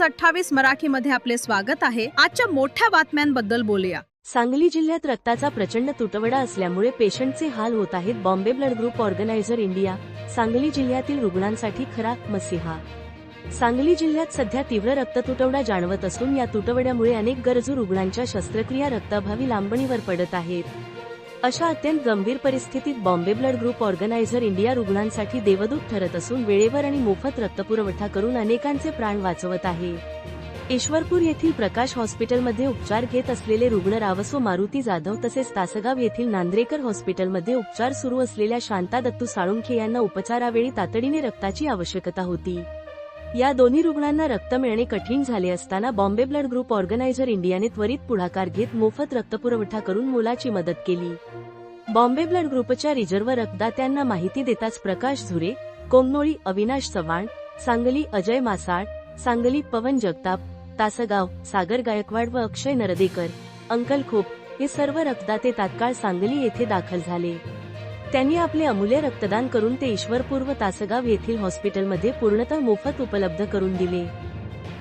News अठ्ठावीस मराठीमध्ये आपले स्वागत आहे. आजच्या मोठ्या बातम्यांबद्दल बोलूया. सांगली जिल्ह्यात रक्ताचा प्रचंड तुटवडा असल्यामुळे पेशंटचे हाल होत आहेत. Bombay blood group organizer India Sangli जिल्ह्यातील रुग्णांसाठी खरा मसिहा. सांगली जिल्ह्यात सध्या तीव्र रक्ततुटवडा जाणवत असून या तुटवड्यामुळे अनेक गरजू रुग्णांच्या शस्त्रक्रिया रक्ताभावी लांबणीवर पडत आहेत. अशा अत्यंत गंभीर परिस्थितीत Bombay blood group organizer India रुग्णांसाठी देवदूत ठरत असून वेळेवर आणि मोफत रक्तपुरवठा करून अनेकांचे प्राण वाचवत आहे. ईश्वरपूर येथील प्रकाश हॉस्पिटलमध्ये उपचार घेत असलेले रुग्ण रावसो मारुती जाधव तसेच तासगाव येथील नांद्रेकर हॉस्पिटलमध्ये उपचार सुरू असलेल्या शांता दत्तू साळुंखे यांना उपचारावेळी तातडीने रक्ताची आवश्यकता होती. या दोन्ही रुग्णांना रक्त मिळणे कठीण झाले असताना बॉम्बे ब्लड ग्रुप ऑर्गनायझर इंडियाने त्वरित पुढाकार घेत मोफत रक्तपुरवठा करून मुलाची मदत केली. बॉम्बे ब्लड ग्रुपच्या रिझर्व्ह रक्तदात्यांना माहिती देताच प्रकाश झुरे कोमनोळी अविनाश चव्हाण सांगली अजय मासाळ सांगली पवन जगताप तासगाव सागर गायकवाड व अक्षय नरदेकर अंकल खोप हे सर्व रक्तदाते तात्काळ सांगली येथे दाखल झाले. त्यांनी आपले अमूल्य रक्तदान करून ते ईश्वरपूर्व तासगाव येथील हॉस्पिटलमध्ये पूर्णतः मोफत उपलब्ध करून दिले.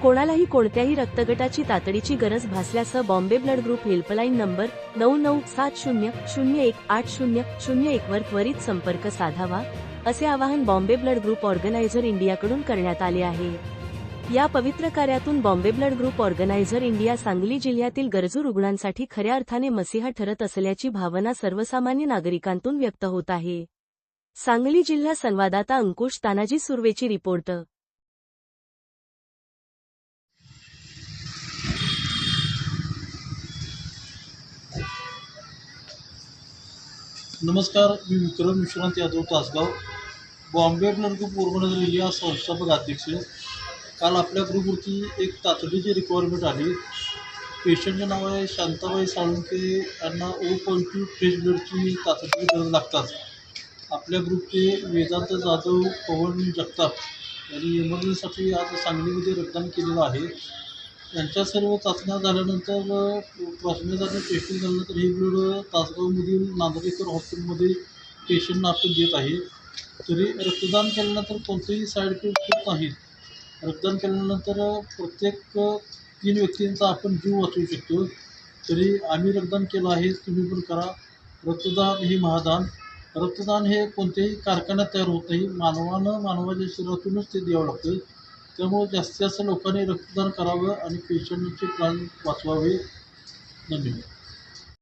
कोणालाही कोणत्याही रक्तगटाची तातडीची गरज भासल्यासह Bombay blood group helpline number नऊ नऊ सात शून्य शून्य एक आठ शून्य शून्य एक वर त्वरित संपर्क साधावा असे आवाहन बॉम्बे ब्लड ग्रुप ऑर्गनायझर इंडियाकडून करण्यात आले आहे. या पवित्र कार्यातून Bombay blood group organizer India Sangli जिल्ह्यातील गरजू रुग्णांसाठी खऱ्या अर्थाने मसिहा ठरत असल्याची भावना सर्वसामान्य नागरिकांतून व्यक्त होत आहे. सांगली जिल्हा संवाददाता अंकुश तानाजी सुर्वेची रिपोर्ट. नमस्कार मी Vikram Vishrant Yadav Tasgaon. Bombay blood group organizer India संस्थापक अध्यक्ष काल आपल्या ग्रुपवरती एक तातडीची रिक्वायरमेंट आली. पेशंटचे नाव आहे शांताबाई साळुंके यांना ओ पॉझिटिव्ह फ्रेश ब्लडची तातडीची गरज लागतात आपल्या ग्रुपचे वेदांत जाधव पवन जगताप यांनी इमर्जन्सीसाठी आज सांगलीमध्ये रक्तदान केलेलं आहे. यांच्या सर्व चाचण्या झाल्यानंतर चाचण्या टेस्टिंग झाल्यानंतर हे ब्लड तासगावमधील नांदरेकर हॉस्पिटलमध्ये पेशंटना आपण देत आहे. तरी रक्तदान केल्यानंतर कोणतेही साईड इफेक्ट होत नाहीत रक्तदान केल्यानंतर प्रत्येक तीन व्यक्तींचा आपण जीव वाचवू शकतो. तरी आम्ही रक्तदान केलं आहे तुम्ही पण करा. रक्तदान हे महादान. रक्तदान हे कोणत्याही कारखान्यात तयार होत नाही. मानवानं मानवाच्या शरीरातूनच ते द्यावं लागतं. त्यामुळे जास्तीत जास्त लोकांनी रक्तदान करावं आणि पेशंटचे प्राण वाचवावे. धन्यवाद.